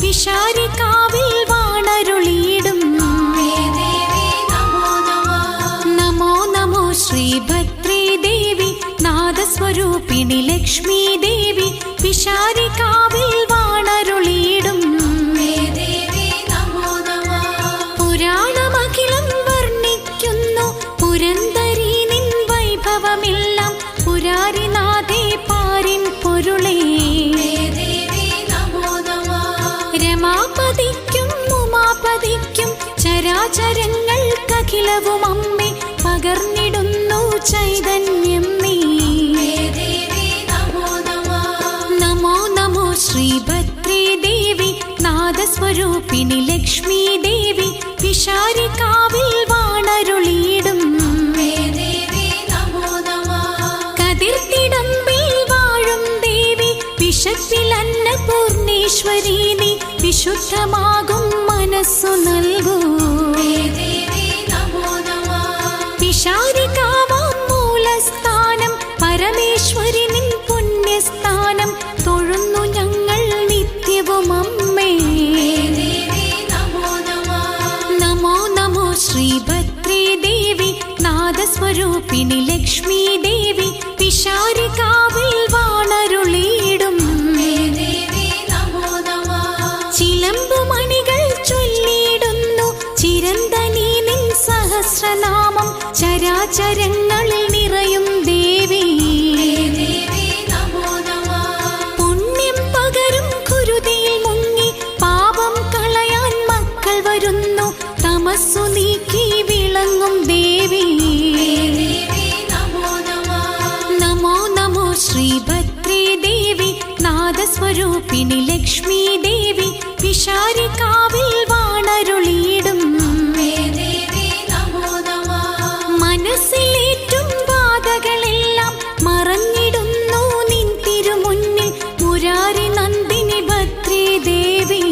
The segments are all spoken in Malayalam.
പിഷാരിക്കാവിൽ വാണരുളിയിടും. നമോ നമോ ശ്രീഭദ്രേ ദേവി നാദസ്വരൂപിണി ലക്ഷ്മി ദേവി പിഷാരിക്കാവിൽ ചരാചരങ്ങൾക്കഖിലവും അമ്മേ പകർന്നിടുന്നു ചൈതന്യം നീ. നമോ നമോ ശ്രീഭദ്രേ ദേവി നാദസ്വരൂപിണി ലക്ഷ്മി ദേവി പിഷാരിക്കാവിൽ വാണരുളിയിടും. കതിർത്തിടമ്പിൽ വാഴും ദേവി വിശപ്പിൽ അന്നപൂർണേശ്വരി നീ വിശുദ്ധമാകും മനസ്സു നൽകൂ നാദസ്വരൂപിണി ലക്ഷ്മി ദേവി പിഷാരികാവിൽ വാണരുളിയിടും. ചിലമ്പുമണികൾ ചൊല്ലിയിടുന്നു ചിരന്തനീ സഹസ്രനാമം. ചരാചരങ്ങളിൽ നിറയും ദേവി. പുണ്യം മുങ്ങി പാപം കളയാൻ മക്കൾ വരുന്നു. നാദസ്വരൂപിണി ലക്ഷ്മി ദേവി പിഷാരിക്കാവിൽ വാണരുളിയിടും. മനസ്സിലേറ്റും ബാധകളെല്ലാം മറഞ്ഞിടുന്നു നിൻ തിരുമുന്നിൽ മുരാരി നന്ദിനി ഭദ്രേ ദേവി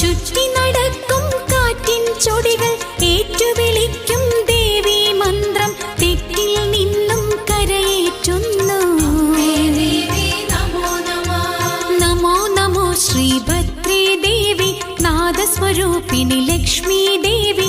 ചുറ്റി നടക്കും കാറ്റിൻ ചൊടികൾ നാദസ്വരൂപിണി ലക്ഷ്മി ദേവി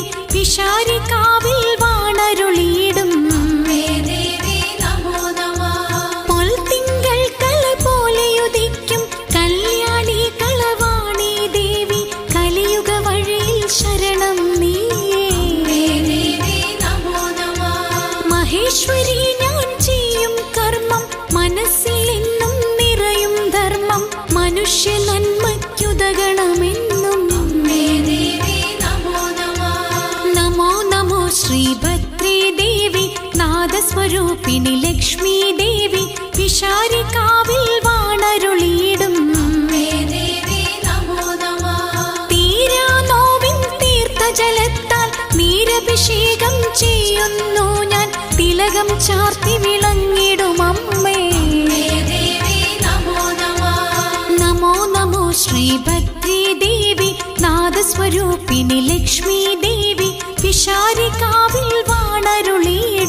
നമോ ശ്രീഭദ്രേ ദേവി നാദസ്വരൂപിണി ലക്ഷ്മി ദേവി പിഷാരിക്കാവിൽ വാണരുളിയിടും തീർത്ഥജലത്താൽ നീരഭിഷേകം ചെയ്യുന്നു ഞാൻ. തിലകം ചാർത്തി വിളങ്ങിടും അമ്മേ. നമോ നമോ ശ്രീഭദ്രേ ദേവി നാദസ്വരൂപിണി ലക്ഷ്മി ദേവി പിഷാരികാവിൽ വാണരുളിയിടും.